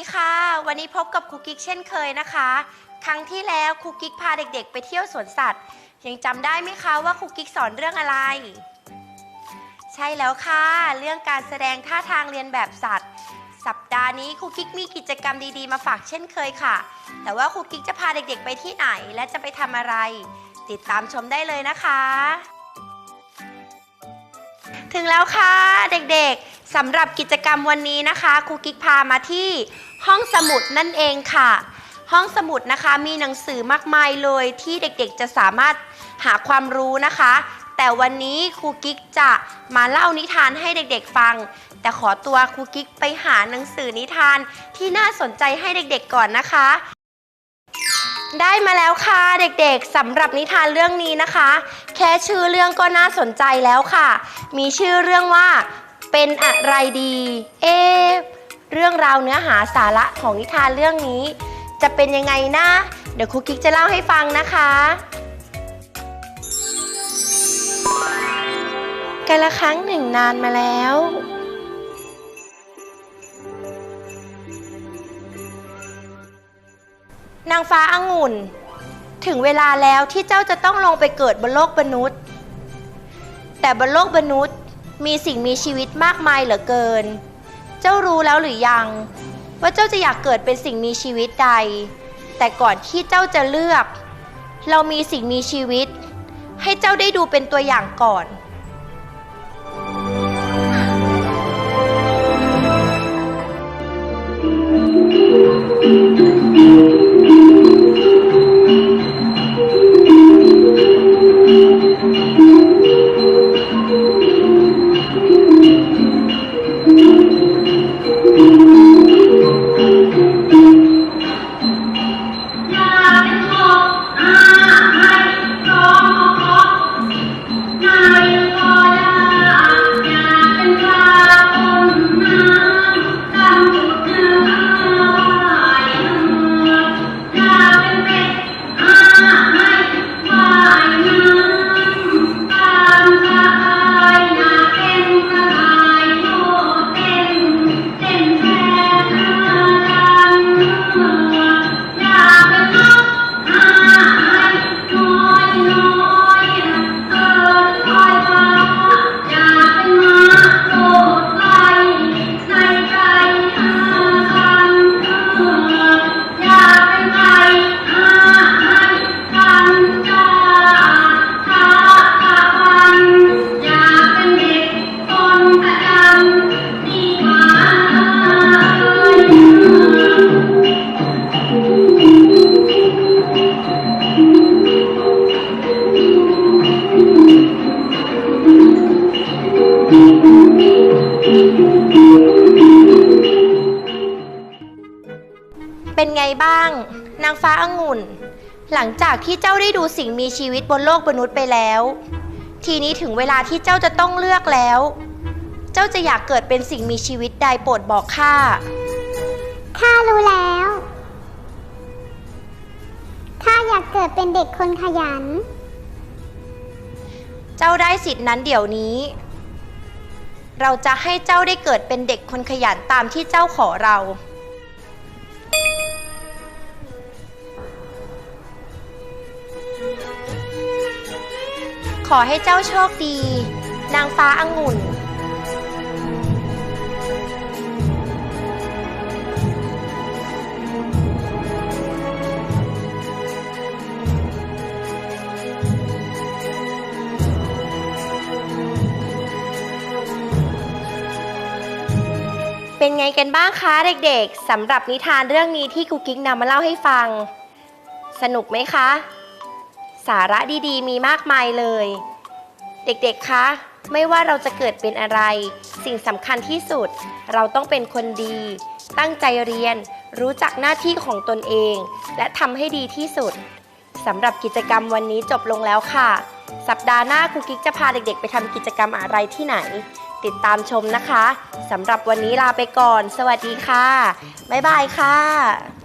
ดีค่ะ วันนี้พบกับครูกิ๊กเช่นเคยนะคะ ครั้งที่แล้วครูกิ๊กพาเด็กๆ ไปเที่ยวสวนสัตว์ยังจำได้ไหมคะว่าครูกิ๊กสอนเรื่องอะไร ใช่แล้วค่ะ เรื่องการแสดงท่าทางเรียนแบบสัตว์ สัปดาห์นี้ครูกิ๊กมีกิจกรรมดีๆ มาฝากเช่นเคยค่ะ แต่ว่าครูกิ๊กจะพาเด็กๆ ไปที่ไหนและจะไปทำอะไร ติดตามชมได้เลยนะคะ ถึงแล้วค่ะเด็กๆ สำหรับกิจกรรมวันนี้นะคะครูกิ๊กพามาที่ห้องสมุดนั่นเองค่ะ ห้องสมุดนะคะมีหนังสือมากมายเลยที่เด็กๆจะสามารถหาความรู้นะคะ แต่วันนี้ครูกิ๊กจะมาเล่านิทานให้เด็กๆฟัง แต่ขอตัวครูกิ๊กไปหาหนังสือนิทานที่น่าสนใจให้เด็กๆก่อนนะคะ ได้มาแล้วค่ะเด็กๆสำหรับนิทานเรื่องนี้นะคะ แค่ชื่อเรื่องก็น่าสนใจแล้วค่ะ มีชื่อเรื่องว่า เป็นอะไรดี เอะเรื่องราวเนื้อหาสาระของนิทานเรื่องนี้ จะเป็นยังไงนะ เดี๋ยวครูกิ๊กจะเล่าให้ฟังนะคะ กันละครั้งหนึ่งนานมาแล้ว นางฟ้าอางุ่น ถึงเวลาแล้วที่เจ้าจะต้องลงไปเกิดบนโลกมนุษย์ แต่บนโลกมนุษย์ มีสิ่งมีชีวิตมากมายเหลือเกิน เจ้ารู้แล้วหรือยัง ว่าเจ้าจะอยากเกิดเป็นสิ่งมีชีวิตใด แต่ก่อนที่เจ้าจะเลือก เรามีสิ่งมีชีวิต ให้เจ้าได้ดูเป็นตัวอย่างก่อนเป็ บ้าง นางฟ้าองุ่น หลังจากที่เจ้าได้ดูสิ่งมีชีวิตบนโลกมนุษย์ไปแล้ว ทีนี้ถึงเวลาที่เจ้าจะต้องเลือกแล้ว เจ้าจะอยากเกิดเป็นสิ่งมีชีวิตใดโปรดบอกข้าข้ารู้แล้วข้าอยากเกิดเป็นเด็กคนขยัน เจ้าได้สิทธินั้นเดี๋ยวนี้ เราจะให้เจ้าได้เกิดเป็นเด็กคนขยันตามที่เจ้าขอเรา ขอให้เจ้าโชคดี นางฟ้าอางุ่น เป็นไงกันบ้างคะเด็กๆสำหรับนิทานเรื่องนี้ที่ครูกิ๊กนำมาเล่าให้ฟัง สนุกไหมคะ สาระดีๆ มีมากมายเลย เด็กๆ คะ ไม่ว่าเราจะเกิดเป็นอะไร สิ่งสำคัญที่สุด เราต้องเป็นคนดี ตั้งใจเรียน รู้จักหน้าที่ของตนเอง และทำให้ดีที่สุดสำหรับกิจกรรมวันนี้จบลงแล้วค่ะ สัปดาห์หน้าครูกิ๊กจะพาเด็กๆ ไปทำกิจกรรมอะไรที่ไหน ติดตามชมนะคะสำหรับวันนี้ลาไปก่อน สวัสดีค่ะ บ๊ายบายค่ะ